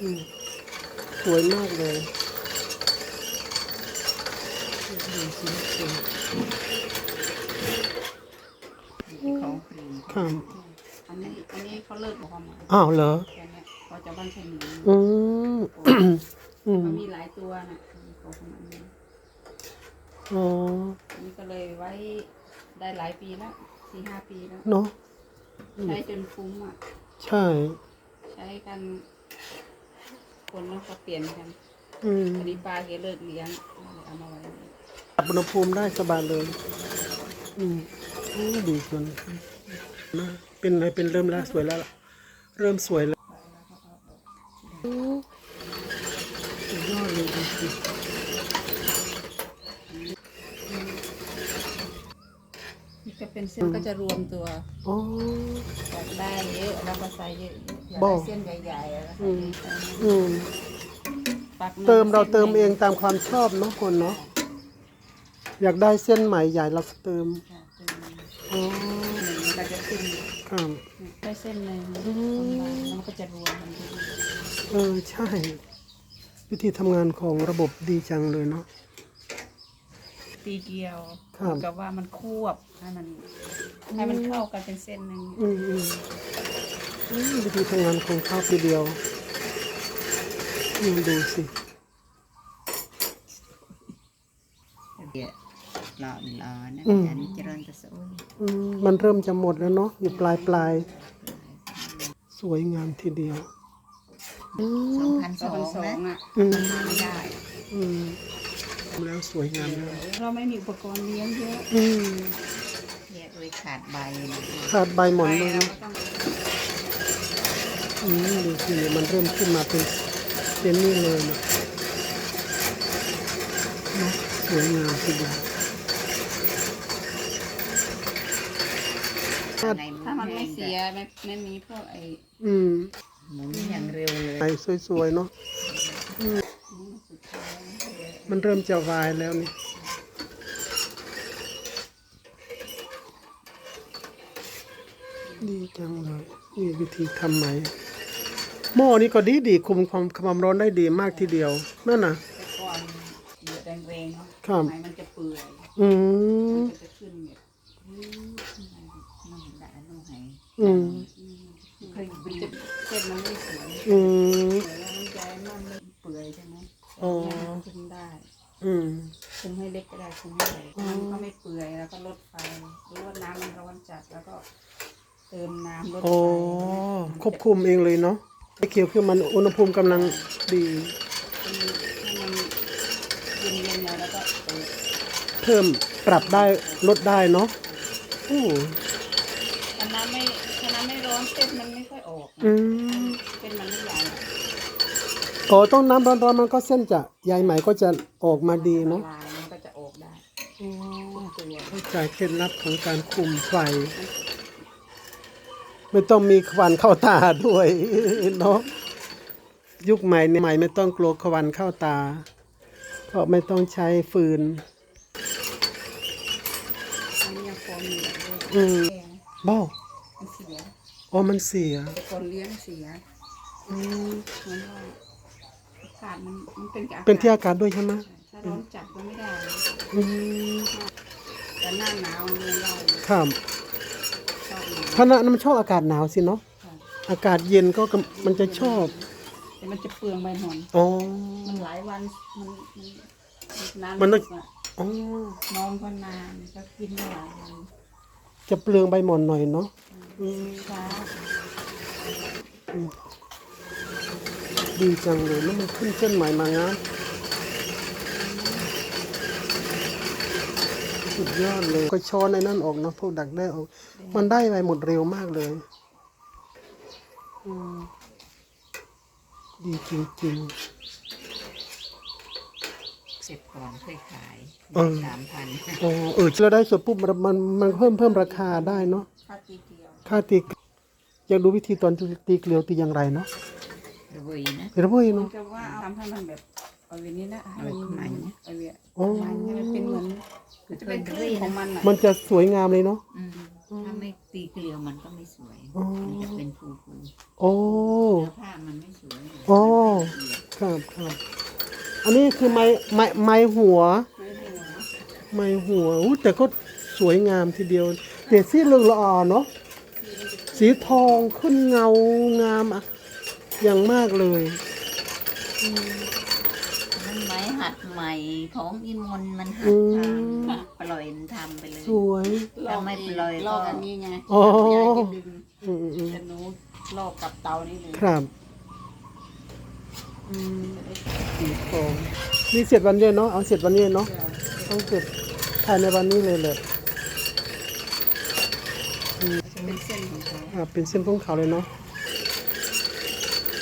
อืมสวยมากเลยดูสิสวยของฟรีครับอันนี้อันนี้เขาเลิกบอกมาอ้าวเหรอแค่เนี้ยเขาจะบ้านแค่นี้อืมอืมมันมีหลายตัวนะของมันนี้อ๋ออันนี้ก็เลยไว้ได้หลายปีแล้วสี่ห้าปีแล้วเนาะใช้จนคุ้มอะ ใช่ ใช้กัน คนแล้วก็เปลี่ยนกันอืมอันนี้ปลาเกเลิกเลี้ยงเลยเอามาไว้นี่ปรับอุณหภูมิได้สบายเลย อืมโอ้ดีจนนะเป็นอะไรเป็นเริ่มแล้วสวยแล้วล่ะ เริ่มสวยแล้วโอ้สุดยอดเลยดูสิ นี่จะเป็นเส้นก็จะรวมตัวอ๋ออยากได้เยอะแล้วก็ใส่เยอะๆอยากบอได้กเส้นใหญ่ๆแล้วก็อืใส่มเยอะอืมๆปักหนึ่งเติมเราเติมส้นหเอนึ่งตามความชอบเนาะคนเนาะอยากได้เส้นใหม่ใหญ่เราก็เติมค่ะเติมอ๋อหนึ่งมันก็จะขึ้นครับได้เส้นหนึ่งอืมบางๆแล้วมันก็จะรวมมันดีเออใช่ วิธีทำงานของระบบดีจังเลยเนาะ ตีเกลียวครับ กับว่ามันควบให้มันให้มันเข้ากันเป็นเส้นหนึ่งอืมอืมอืมวิธีทำงานของเขาทีเดียวอืมดูสิเดี๋ยวรอรอนะอืมอันนี้เจริญตะสุยอืมมันเริ่มจะหมดแล้วเนาะอยู่ปลายปลายสวยงามทีเดียวอืสองมพันสองสองอะอืมทำไม่ได้อืม แล้วสวยงามแล้วเราไม่มีอุปกรณ์เลี้ยงเยอะอืมเนี่ยเลยขาดใบนะขาดใบหมอนใบเลยเราเนาะก็ต้องอืมดูสิเนี่ยมันเริ่มขึ้นมาเป็นเป็นนี่เลยนะเนาะสวยงามทีเดียวไงถ้ามันไม่เสียไม่ไม่มีพวกไอ้อืมหมุนอย่างเร็วเลยไอ้สวยๆเนาะอืม มันเริ่มจะวายแล้วนี่ดีจังเลยนี่วิธีทำไหมหม้อนี้ก็ดีดีคุมความความร้อนได้ดีมากทีเดียว นั่นน่ะแต่ก่อนเหยียดแรงๆเนาะครับไหมมันจะเปื่อยอืมมันจะขึ้นเนี่ยน้ำด่าน้ำไหอืมเคยมันจะเส้นมันไม่สวยอืม สวยแล้วมันจะมันไม่เปื่อยใช่ไหม อ๋อ คุมได้ อืม คุมให้เล็กก็ได้คุมให้ใหญ่มันก็ไม่เปื่อยแล้วก็ลดไฟหรือว่าน้ำมันร้อนจัดแล้วก็เติมน้ำลดไฟ โอ้ ควบคุมเองเลยเนาะไอ้เขียวคือมันอุณหภูมิกำลังดีให้มันเย็นๆหน่อยแล้วก็เปิดเพิ่มปรับได้ลดได้เนาะโอ้ถ้าน้ำไม่ถ้าน้ำไม่ร้อนเส้นมันไม่ค่อยออกนะอืมเส้นมันไม่ใหญ่โอ้ต้องน้ำร้อนๆมันก็เส้นจะใยไหมก็จะออกมาดีเนาะลายมันก็จะออกได้โอ้ทุกตัว เข้าใจเคล็ดลับของการคุมไฟ ไม่ต้องมีควันเข้าตาด้วยเนาะยุคใหม่เนี่ยใหม่ไม่ต้องกลัวควันเข้าตา เพราะไม่ต้องใช้ฟืนอันนี้ยังฟอร์มอยู่เลยอืมแกงบ้ามันเสียอ๋อมันเสียแต่คนเลี้ยงเสียอืมเหมือนว่าอากาศมันมันเป็นกับเป็นที่อากาศด้วยใช่ไหมถ้าร้อนจัดก็ไม่ได้อืมแต่หน้าหนาวมันเราครับ ชอบหนาวคณะนั้นมันชอบอากาศหนาวสิเนาะค่ะอากาศเย็นก็กำมันจะชอบแต่มันจะเปลืองใบหอน อ๋อ มันหลายวัน มันมันนานมันต้องสุกอะอ๋อนอนก็นานก็กินได้หลายวันจะเปลืองใบหมอนหน่อยเนาะอืมช้าดีจังเลยแล้วมันขึ้นเส้นใหม่มางาม สุดยอดเลย ก็ช้อนในนั่นออกเนาะพวกดักได้ออก มันได้ไปหมดเร็วมากเลยอืมดีจริงเสร็จก่อนเคยขายเออสามพันๆอ๋อเออเราได้สดปุ๊บมันมันมันเพิ่มเพิ่มราคาได้เนาะค่าตีเดียวค่าตีอยากดูวิธีตอนตีเกลียวตีอย่างไรเนาะระเวยนะเดี๋ยวพ่อมัเนาะนจะว่าเอาทำให้มันแบบ เอาอย่างนี้นะให้มันเอามันเอาเวียอ๋อมันให้มันเป็นเหมือนมันจะเป็นคลื่นของมันอะมันจะสวยงามเลยเนาะอืมถ้าไม่ตีเกลียวมันก็ไม่สวยอ๋อมันจะเป็นฟูฟูโอ้เนื้อผ้ามันไม่สวยโอ้มันไม่ละเอียดครับครับอันนี้คือไม้ไม้ไม้หัวไม่หัว ไม้หัวอู้แต่ก็สวยงามทีเดียวเด็ดสีเหลืองละอ่อนเนาะสีทองขึ้นเงางามอะอย่างมากเลยมัน ไม้หัดใหม่ของอิมนมันหัอืดทมำปล่อยมันทำไปเลย สวย ลอกไม่อีเป็นกไรก็ ลอกอันนี้ไงอ๋อยายจะดึงอืมอืมอืมแต่หนูลอกกับเตานี่เลยครับอืมสีทองนี่เสร็จวันเย็นเนาะเอาเสร็จวันเย็นเนาะต้องเสร็จภายในวันนี้เลยเลยจะเป็นเส้นของเขาอ่าเป็นเส้นของเขาเลยเนาะ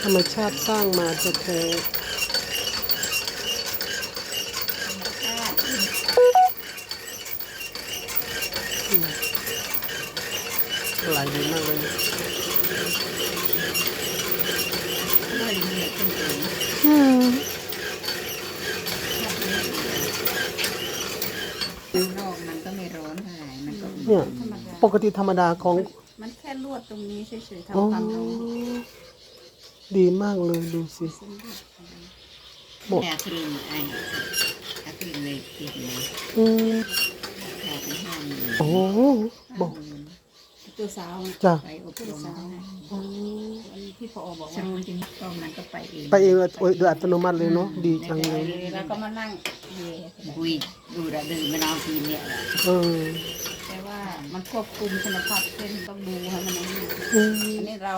ธรรมชาติสร้างมาจะแท้ๆ ลายดีมากเลยนะด้วยเนื้อขึ้นถึงอืมข้างนอกมันก็ไม่ร้อนเท่าไหร่มันก็เนี่ย ธรรมดาปกติธรรมดาของ มันแค่ลวดตรงนี้เฉยๆอ๋อ ทำความร้อนดีมากเลยดูสิเส้นลวดหมด แค่ครีมไอ้ถ้าครีมเลยติดนะอืมแค่เป็นห้าหมื่นโอ้บอก ตัวสาวจ้ะ ไปอบรมให้อ๋ออันนี้ที่พอบอกช่าว่างจริงก็มันก็ไปเองไปเองเลยโดยโดยอัตโนมัติเลยเนาะดีจังเลยแล้วก็มานั่งเย่คุยดูระดือมะนาวทีเนี่ยแหละเออแต่ว่ามันควบคุมคุณภาพเส้นต้องดูให้มันนี่อืมอันนี้เรา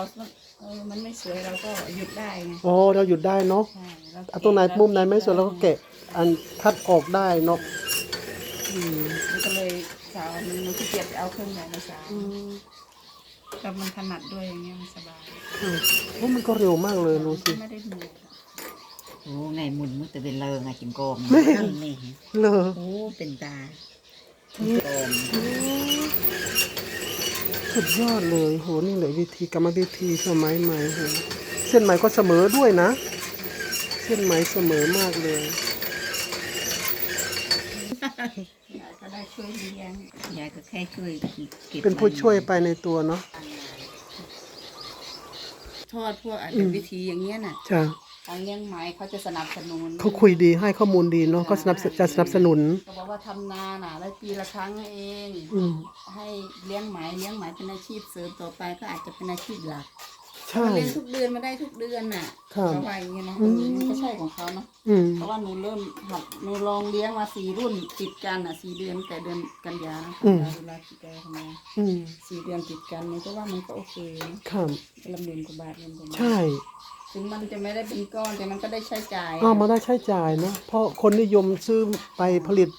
เออมันไม่สวยเราก็หยุดได้ไงอ๋อเราหยุดได้เนาะใช่เาเอาตรงไหนมุมไหนไม่สวยเราก็แกะอันคัดออกได้เนาะอืมมันก็เลย สาวมันมันขี้เกียจไปเอาเครื่องใหญ่มาสาวอืมก็มันถนัดด้วยอย่างเงี้ยมันสบายอืมโอ้มันก็เร็วมากเลยดูสิไม่ได้เหนื่อยโอ้ไงมุนมุตะเป็นเลงไงจิงโกมนี่เลอโอ้เป็นตาโกมสุดยอดเลยโหนี่เลยวิธีกรรมวิธีสมัยใหม่โหเส้นไหมก็เสมอด้วยนะ เส้นไหมเสมอมากเลย ยายก็ได้ช่วยเลี้ยงยายก็แค่ช่วยเก็บเป็นผู้ช่วยไปในตัวเนาะทอดพวกอาจเป็นวิธีอย่างเงี้ยน่ะจ้ะการเลี้ยงไหมเขาจะสนับสนุนเขาคุยดีให้ข้อมูลดีเนาะก็สนับสจะสนับสนุนเขาบอกว่าทำนาน่ะได้ปีละครั้งเอง อืม ให้เลี้ยงไหมเลี้ยงไหมเป็นอาชีพเสริมต่อไปก็อาจจะเป็นอาชีพหลัก ใช่เลี้ยงทุกเดือนมาได้ทุกเดือนน่ะครับเขาว่าอย่างเงี้ยนะอืเอมอมันก็ใช่ของเขาเนาะอืมเพราะว่าหนูเริ่มหัดหนูลองเลี้ยงมาสี่รุ่นติดกันอะสี่เดือนแต่เดือนกันยานะอืมเวลากี่แกทำไมอืมสี่เดือนติดกันมันก็ว่ามันก็โอเคนะครับ ลำเดือนกว่าบาทลำเดือนใช่ถึงมันจะไม่ได้เป็นก้อนแต่มันก็ได้ใช้จ่ายเอามาได้ใช้จ่ายเนาะเพราะคนนิยมซื้อไปผลิต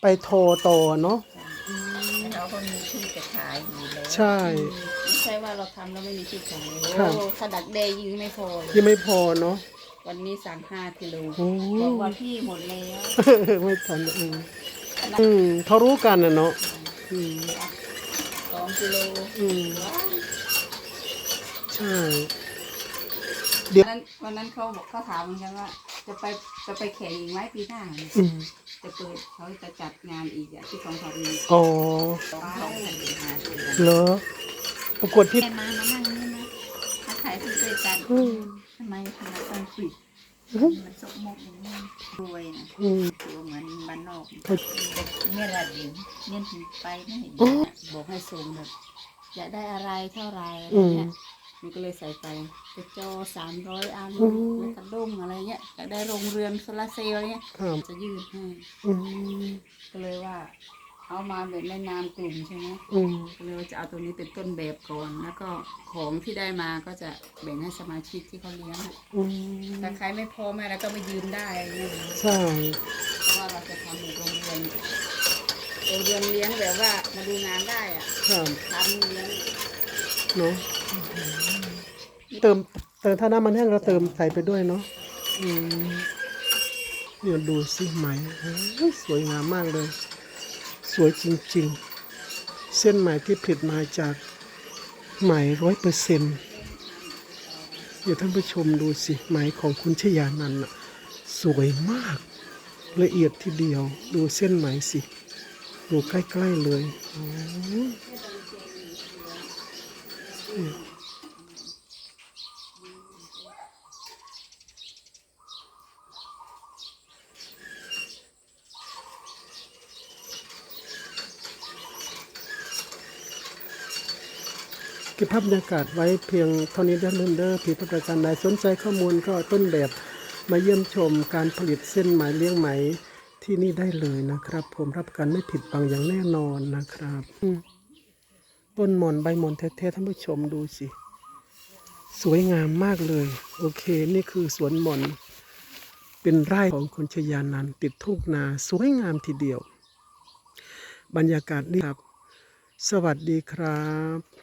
ไปโทรต่อเนาะเราก็มีที่จะขายอยู่แล้วใช่ไม่ ใช่ว่าเราทำแล้วไม่มีที่ขายครับโอ้ขนาดเดย์ยิงไม่พอเลยยังไม่พอเนาะ วันนี้สั่งห้ากิโลโอ้ บอกว่าพี่หมดแล้วไม่ทันอืมอืมเขารู้กันนะเนาะอืมสองกิโลอืมว้าวใช่เดี๋ยววันนั้นวันนั้นเขาบอกเขาถามเหมือนกันว่า จะไปจะไปแข่งอีกไหมปีหน้าอืมจะเปิดเขาจะจัดงานอีกอะที่กองทัพมีอ๋อสองสองแผ่นดินมาด้วยกันเหรอ ประกวดที่แม่มามานั่งนี่นะมาขายที่ด้วยกันอืม ทำไมทำไมต้องปิดมันสกมกอย่างนี้รวยนะอืม ตัวเหมือนบ้านนอกเขาแต่เนี่ยระดินเนี่ยถึงไปไม่เห็นอ๋อบอกให้ส่งแบบอยากได้อะไรเท่าไหรอะไรอืมเงี้ยมันก็เลยใส่ไปกระจอสามร้อยอันอืม แล้วกระด้งอะไรเงี้ยอยากได้โรงเรือนโซลาร์เซลล์อะไรเงี้ยครับจะยืดให้ อืมก็เลยว่า เอามาแบบในนามกลุ่มใช่ไหมอืมก็เลยว่าจะเอาตัวนี้เป็นต้นแบบก่อน แล้วก็ของที่ได้มาก็จะแบ่งให้สมาชิกที่เขาเลี้ยงอะอืมถ้าใครไม่พอแม่แล้วก็ไปยืมได้อะไรเงี้ยใช่ เพราะว่าเราจะทำเป็นโรงเรียนโรงเรียนเลี้ยงแบบว่ามาดูงานได้อะครับทำเลี้ยงเนาะเติมเติมถ้าน้ำมันแห้งเราเติมใส่ไปด้วยเนาะอืมเนี่ยดูสิไหมโอ้ยสวยงามมากเลย สวยจริงๆ เส้นไหมที่ผลิตมาจากไหมร้อยเปอร์เซ็นต์เดี๋ยวท่านผู้ชมดูสิไหมของคุณชยานันต์สวยมากละเอียดทีเดียวดูเส้นไหมสิ ดูใกล้ ๆ เลย เก็บภาพบรรยากาศไว้เพียงเท่านี้เด้อเด้อผิดประการใดสนใจข้อมูลก็ต้นแบบมาเยี่ยมชมการผลิตเส้นไหมเลี้ยงไหมที่นี่ได้เลยนะครับ ผมรับกันไม่ผิดบังอย่างแน่นอนนะครับต้นหมอนใบหมอนแท้ๆท่านผู้ชมดูสิ สวยงามมากเลย โอเค นี่คือสวนหมอนเป็นไร่ของคนชยานันติดทุ่งนาสวยงามทีเดียว บรรยากาศนี่ครับ สวัสดีครับ